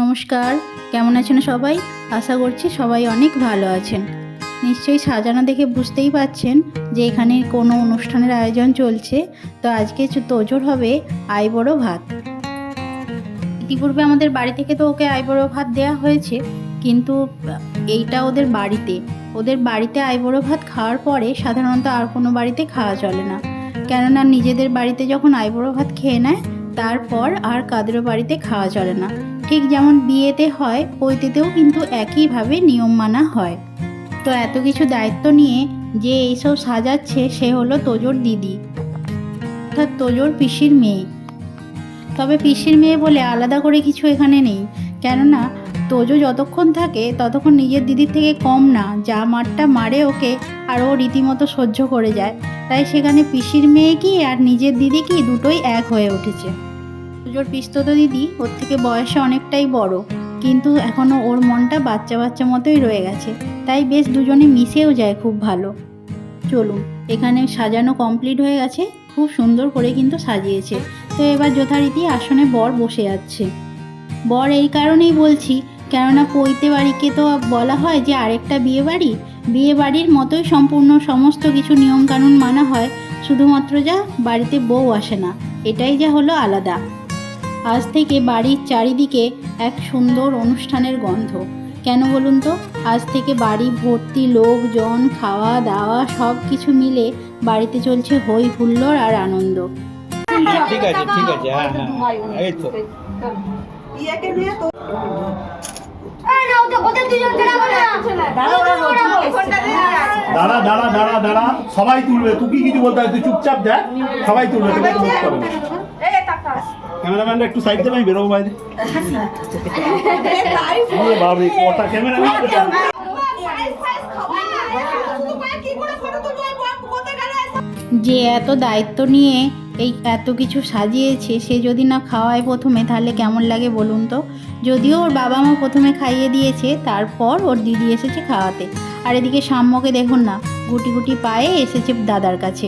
নমস্কার, কেমন আছেন সবাই? আশা করছি সবাই অনেক ভালো আছেন। নিশ্চয়ই সাজানো দেখে বুঝতেই পাচ্ছেন যে এখানে কোনো অনুষ্ঠানের আয়োজন চলছে। তো আজকে তোজোর হবে আইবড়ো ভাত। ইতিপূর্বে আমাদের বাড়ি থেকে তো ওকে আইবড়ো ভাত দেওয়া হয়েছে, কিন্তু এইটা ওদের বাড়িতে। ওদের বাড়িতে আইবড়ো ভাত খাওয়ার পরে সাধারণত আর কোনো বাড়িতে খাওয়া চলে না। কেননা নিজেদের বাড়িতে যখন আইবড়ো ভাত খেয়ে নেয়, তারপর আর কাদেরও বাড়িতে খাওয়া চলে না। ঠিক যেমন বিয়েতে হয়, পৈতেতেও কিন্তু একইভাবে নিয়ম মানা হয়। তো এত কিছু দায়িত্ব নিয়ে যে এইসব সাজাচ্ছে, সে হলো তোজোর দিদি। অর্থাৎ তোজোর পিসির মেয়ে। তবে পিসির মেয়ে বলে আলাদা করে কিছু এখানে নেই। কেননা, তোজো যতক্ষণ থাকে, ততক্ষণ নিজের দিদির থেকে কম না। যা মারটা মারে ওকে, আর ও রীতিমতো সহ্য করে যায়। তাই সেখানে পিসির মেয়ে কি আর নিজের দিদি কি দুটোই এক হয়ে উঠেছে। পুজোর পিস্তত দিদি, ওর থেকে বয়সে অনেকটাই বড়। কিন্তু এখনও ওর মনটা বাচ্চা বাচ্চা মতোই রয়ে গেছে। তাই বেশ দুজনে মিশেও যায় খুব ভালো। চলুন, এখানে সাজানো কমপ্লিট হয়ে গেছে। খুব সুন্দর করে কিন্তু সাজিয়েছে। তো এবার যথারীতি আসনে বর বসে যাচ্ছে। বর এই কারণেই বলছি, কেননা পৈতে বাড়িকে তো বলা হয় যে আরেকটা বিয়ে বাড়ি বিয়ে বাড়ির মতোই সম্পূর্ণ সমস্ত কিছু নিয়মকানুন মানা হয়। শুধুমাত্র যা বাড়িতে বউ আসে না, এটাই যা হলো আলাদা। আজ থেকে বাড়ির চারিদিকে এক সুন্দর অনুষ্ঠানের গন্ধ। কেন বলুন তো? আজ থেকে বাড়ি ভর্তি লোকজন খাওয়া দাওয়া সব কিছু মিলে বাড়িতে চলছে হই হুল্লোড় আর আনন্দ। ঠিক আছে ঠিক আছে হ্যাঁ হ্যাঁ এই তো। দাঁড়া দাঁড়া দাঁড়া দাঁড়া সবাই তুলবে। তুই কি কিছু বলতে হয়? তুই চুপচাপ দেখ সবাই তুলবে তোকে। ক্যামেরাম্যানটা একটু সাইড দেবে আমি বেরোবো বাইরে। ওরে বাবরে কটা ক্যামেরাম্যান যে এত দায়িত্ব নিয়ে এই এত কিছু সাজিয়েছে সে যদি না খাওয়ায় প্রথমে তাহলে কেমন লাগে বলুন তো? যদিও ওর বাবা মা প্রথমে খাইয়ে দিয়েছে তারপর ওর দিদি এসেছে খাওয়াতে। আর এদিকে সাম্যকে দেখুন না গুটি গুটি পায়ে এসেছে দাদার কাছে।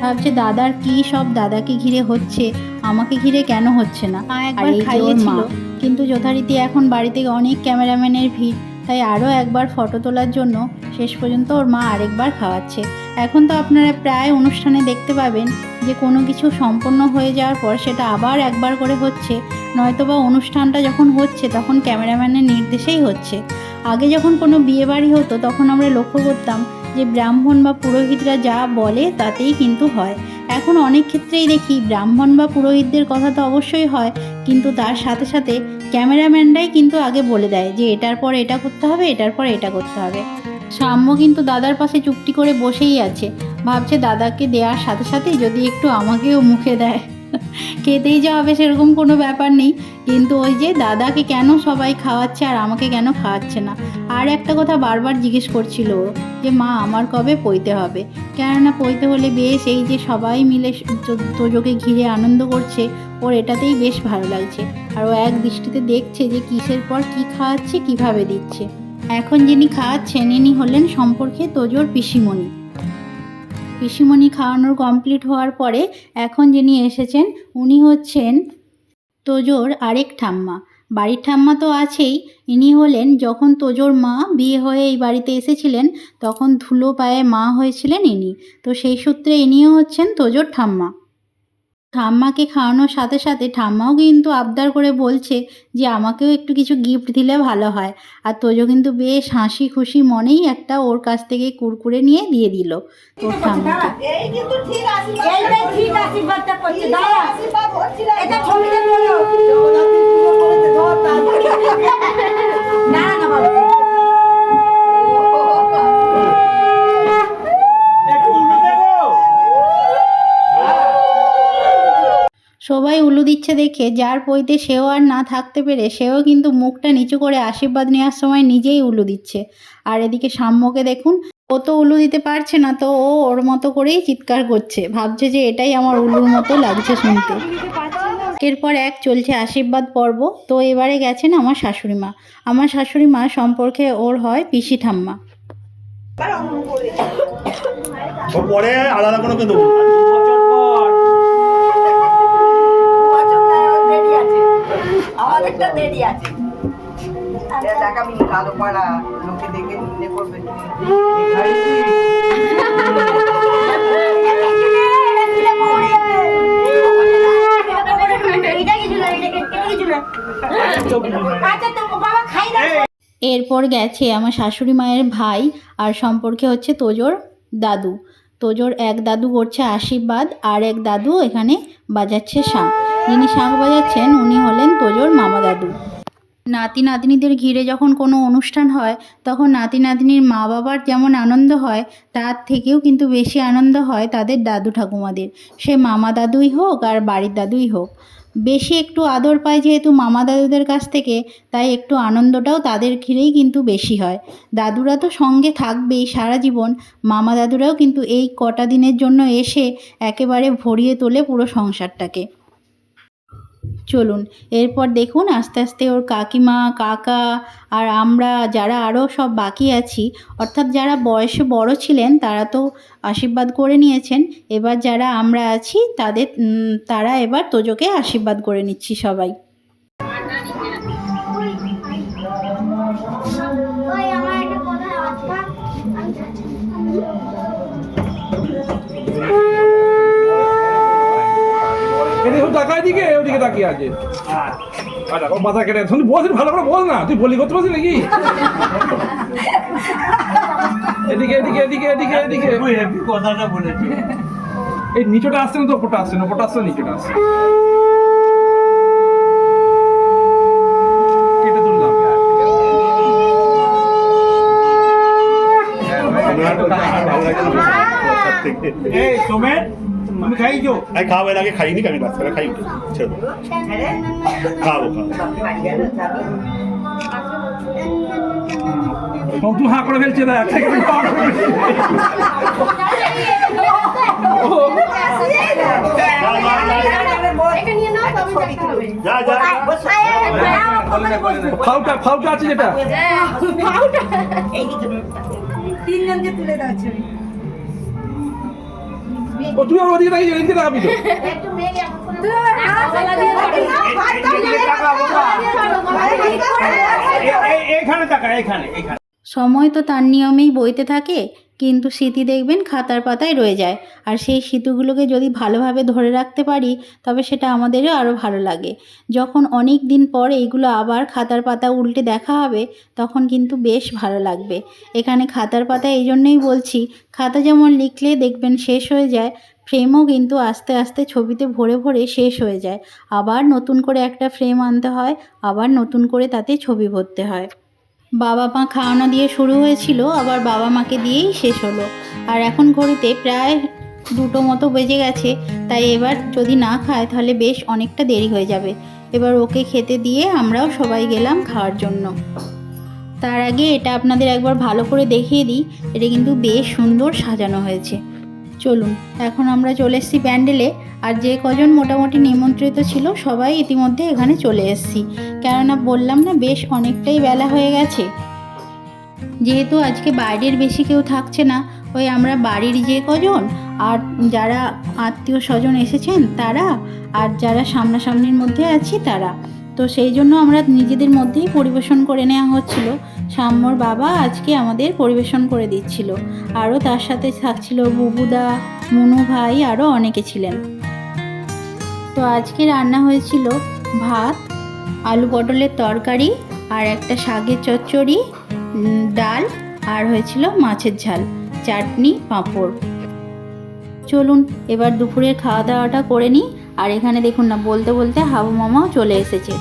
ভাবছে দাদার কি সব দাদাকে ঘিরে হচ্ছে? আমাকে ঘিরে কেন হচ্ছে না? একবার খাইয়েছিল। কিন্তু যথারীতি এখন বাড়িতে অনেক ক্যামেরাম্যানের ভিড় তাই আরও একবার ফটো তোলার জন্য শেষ পর্যন্ত ওর মা আরেকবার খাওয়াচ্ছে। এখন তো আপনারা প্রায় অনুষ্ঠানে দেখতে পাবেন যে কোনো কিছু সম্পন্ন হয়ে যাওয়ার পর সেটা আবার একবার করে হচ্ছে। নয়তোবা অনুষ্ঠানটা যখন হচ্ছে তখন ক্যামেরাম্যানের নির্দেশেই হচ্ছে। আগে যখন কোনো বিয়ে বাড়ি হতো তখন আমরা লক্ষ্য করতাম যে ব্রাহ্মণ বা পুরোহিতরা যা বলে তাতেই কিন্তু হয়। এখন অনেক ক্ষেত্রেই দেখি ব্রাহ্মণ বা পুরোহিতদের কথা তো অবশ্যই হয়, কিন্তু তার সাথে সাথে ক্যামেরাম্যানরাই কিন্তু আগে বলে দেয় যে এটার পর এটা করতে হবে, এটার পর এটা করতে হবে। সাম্য কিন্তু দাদার পাশে চুক্তি করে বসেই আছে। ভাবছে দাদাকে দেওয়ার সাথে সাথে যদি একটু আমাকেও মুখে দেয়। খেতেই যে হবে সেরকম কোনো ব্যাপার নেই। কিন্তু ওই যে দাদাকে কেন সবাই খাওয়াচ্ছে আর আমাকে কেন খাওয়াচ্ছে না? আর একটা কথা বারবার জিজ্ঞেস করছিল যে, মা, আমার কবে পইতে হবে? কেননা পইতে হলে বেশ এই যে সবাই মিলে তোজোকে ঘিরে আনন্দ করছে, ওর এটাতেই বেশ ভালো লাগছে। আর ও এক দৃষ্টিতে দেখছে যে কিসের পর কি খাওয়াচ্ছে, কীভাবে দিচ্ছে। এখন যিনি খাওয়াচ্ছেন, ইনি হলেন সম্পর্কে তোজোর পিসিমণি। পিসিমণি খাওয়ানোর কমপ্লিট হওয়ার পরে এখন যিনি এসেছেন, উনি হচ্ছেন তোজোর আরেক ঠাম্মা। বাড়ির ঠাম্মা তো আছেই, ইনি হলেন যখন তোজোর মা বিয়ে হয়ে এই বাড়িতে এসেছিলেন, তখন ধুলো পায়ে মা হয়েছিলেন ইনি। তো সেই সূত্রে ইনিও হচ্ছেন তোজোর ঠাম্মা। ঠাম্মাকে খাওয়ানোর সাথে সাথে ঠাম্মাও কিন্তু আবদার করে বলছে যে আমাকেও একটু কিছু গিফট দিলে ভালো হয়। আর তোজো কিন্তু বেশ হাসি খুশি মনেই একটা ওর কাছ থেকে কুরকুরে নিয়ে দিয়ে দিল তোর ঠাম্মাকে। সবাই উলু দিচ্ছে দেখে, যার পইতে সেও আর না থাকতে পেরে সেও কিন্তু মুখটা নিচু করে আশীর্বাদ নেওয়ার সময় নিজেই উলু দিচ্ছে। আর এদিকে সাম্যকে দেখুন, ও তো উলু দিতে পারছে না, তো ও ওর মতো করেই চিৎকার করছে। ভাবছে যে এটাই আমার উলুর মতো লাগছে শুনতে। এরপর এক চলছে আশীর্বাদ পর্ব। তো এবারে গেছেন আমার শাশুড়ি মা। আমার শাশুড়ি মা সম্পর্কে ওর হয় পিসি ঠাম্মা। পরে আলাদা করে দেরি আছে। দেখাবি কালো পাড়া লোকে দেখে করবে আচ্ছা তো বাবা খাই দাও এরপর গেছে আমার শাশুড়ি মায়ের ভাই আর সম্পর্কে হচ্ছে তোজোর দাদু। তোজোর এক দাদু করছে আশীর্বাদ আর এক দাদু এখানে বাজাচ্ছে শাঁখ যিনি শাঁখ বাজাচ্ছেন, উনি হলেন তোজোর মামা দাদু। নাতি নাতনিদের ঘিরে যখন কোনো অনুষ্ঠান হয়, তখন নাতি নাতনির মা বাবার যেমন আনন্দ হয়, তার থেকেও কিন্তু বেশি আনন্দ হয় তাদের দাদু ঠাকুমাদের। সে মামা দাদুই হোক আর বাড়ির দাদুই হোক। বেশি একটু আদর পায় যেহেতু মামা দাদুদের কাছ থেকে, তাই একটু আনন্দটাও তাদের ঘিরেই কিন্তু বেশি হয়। দাদুরা তো সঙ্গে থাকবেই সারা জীবন, মামা দাদুরাও কিন্তু এই কটা দিনের জন্য এসে একেবারে ভরিয়ে তোলে পুরো সংসারটাকে। চলুন। এরপর দেখুন, আস্তে আস্তে ওর কাকিমা, কাকা আর আমরা যারা আরও সব বাকি আছি, অর্থাৎ যারা বয়সে বড় ছিলেন, তারা তো আশীর্বাদ করে নিয়েছেন। এবার যারা আমরা আছি, তাদের তারা এবার তোজোকে আশীর্বাদ করে নিচ্ছি সবাই। ওদিকে আছে? আচ্ছা ও মাথা কেটে শুনি বল ভালো করে বল না তুই বলি করতে পারছিস নাকি? এদিকে এদিকে এদিকে এদিকে এদিকে। কথাটা বলেছে। এই নিচটা আসছে না তো ওপরটা আসছে না ওপরটা আসছে নিচটা আসছে। কেটে তুললাম। আমি খাওয়ার আগে খাইনি আমি রাস্তায় খাই উঠে ছেড়ে দেবো। খাব খাব। হাঁ করে ফেলছে ফাউটা ফাউটা আছে যেটা। তিনজনকে তুলে দেওয়া ছবি। ও তুই আমার তাকিয়ে এদিকে তাকাবি তো। তাকা এখানে। সময় তো তার নিয়মেই বইতে থাকে। কিন্তু স্মৃতি দেখবেন খাতার পাতায় রয়ে যায়। আর সেই স্মৃতিগুলোকে যদি ভালোভাবে ধরে রাখতে পারি, তবে সেটা আমাদেরও আরও ভালো লাগে। যখন অনেক দিন পর এইগুলো আবার খাতার পাতা উল্টে দেখা হবে, তখন কিন্তু বেশ ভালো লাগবে। এখানে খাতার পাতা এই জন্যই বলছি, খাতা যেমন লিখলে দেখবেন শেষ হয়ে যায়, ফ্রেমও কিন্তু আস্তে আস্তে ছবিতে ভরে ভরে শেষ হয়ে যায়। আবার নতুন করে একটা ফ্রেম আনতে হয়, আবার নতুন করে তাতে ছবি ভরতে হয়। বাবা মা খাওয়ানো দিয়ে শুরু হয়েছিল, আবার বাবা মাকে দিয়েই শেষ হলো। আর এখন ঘড়িতে প্রায় দুটো মতো বেজে গেছে, তাই এবার যদি না খায় তাহলে বেশ অনেকটা দেরি হয়ে যাবে। এবার ওকে খেতে দিয়ে আমরাও সবাই গেলাম খাওয়ার জন্য। তার আগে এটা আপনাদের একবার ভালো করে দেখিয়ে দিই, এটা কিন্তু বেশ সুন্দর সাজানো হয়েছে। চলুন, এখন আমরা চলে এসেছি প্যান্ডেলে। আর যে কজন মোটামুটি নিমন্ত্রিত ছিল, সবাই ইতিমধ্যে এখানে চলে এসেছি। কেননা বললাম না, বেশ অনেকটাই বেলা হয়ে গেছে। যেহেতু আজকে বাইরের বেশি কেউ থাকছে না, ওই আমরা বাড়ির যে কজন আর যারা আত্মীয় স্বজন এসেছেন তারা আর যারা সামনাসামনির মধ্যে আছি তারা। তো সেই জন্য আমরা নিজেদের মধ্যেই পরিবেশন করে নেওয়া হচ্ছিল। সাম্যর বাবা আজকে আমাদের পরিবেশন করে দিচ্ছিল। আরও তার সাথে থাকছিল বুবুদা, মুনু ভাই, আরও অনেকে ছিলেন। তো আজকে রান্না হয়েছিল ভাত, আলু পটলের তরকারি আর একটা শাকের চচ্চড়ি ডাল আর হয়েছিল মাছের ঝাল, চাটনি, পাঁপড়। চলুন, এবার দুপুরের খাওয়া দাওয়াটা করে নিই। আর এখানে দেখুন না, বলতে বলতে হাবু মামাও চলে এসেছে।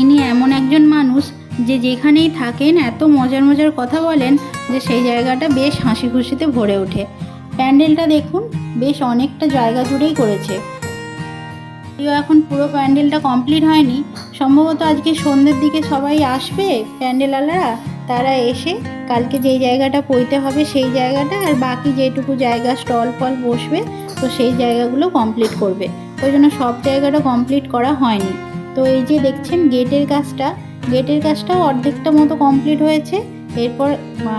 ইনি এমন একজন মানুষ যে যেখানেই থাকেন, এত মজার মজার কথা বলেন যে সেই জায়গাটা বেশ হাসি খুশিতে ভরে ওঠে। প্যান্ডেলটা দেখুন, বেশ অনেকটা জায়গা জুড়েই করেছে। যদিও এখন পুরো প্যান্ডেলটা কমপ্লিট হয়নি, সম্ভবত আজকে সন্ধ্যের দিকে সবাই আসবে প্যান্ডেলওয়ালারা, তারা এসে কালকে যেই জায়গাটা পইতে হবে সেই জায়গাটা আর বাকি যেটুকু জায়গা স্টল ফল বসবে, তো সেই জায়গাগুলো কমপ্লিট করবে। ওই জন্য সব জায়গাটা কমপ্লিট করা হয়নি। তো এই যে দেখছেন গেটের কাজটা, গেটের কাজটাও অর্ধেকটা মতো কমপ্লিট হয়েছে, এরপর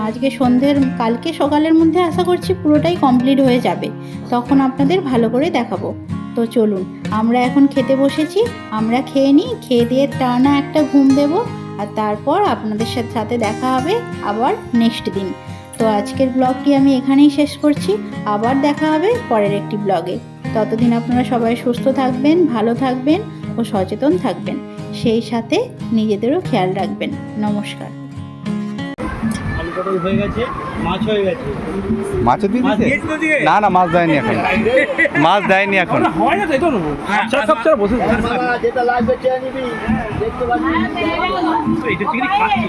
আজকে সন্ধ্যের, কালকে সকালের মধ্যে আশা করছি পুরোটাই কমপ্লিট হয়ে যাবে। তখন আপনাদের ভালো করে দেখাবো। তো চলুন, আমরা এখন খেতে বসেছি, আমরা খেয়ে নিই, খেয়ে দিয়ে টানা একটা ঘুম দেব, আর তারপর আপনাদের সাথে সাথে দেখা হবে আবার নেক্সট দিন। তো আজকের ব্লগটি আমি এখানেই শেষ করছি, আবার দেখা হবে পরের একটি ব্লগে। ততদিন আপনারা সবাই সুস্থ থাকবেন, ভালো থাকবেন ও সচেতন থাকবেন। সেই সাথে নিজেদেরও খেয়াল রাখবেন। নমস্কার। পটল হয়ে গেছে মাছ হয়ে গেছে। মাছও দিয়ে দিয়েছে না না মাছ দেয়নি এখন। মাছ দেয়নি এখন। হয় না তাই তো নেব সব সব ছেড়ে বসে যেটা লাগবে চেয়ে নিবি। দেখতে পাচ্ছি। এইটা চিংড়ি খাচ্ছি।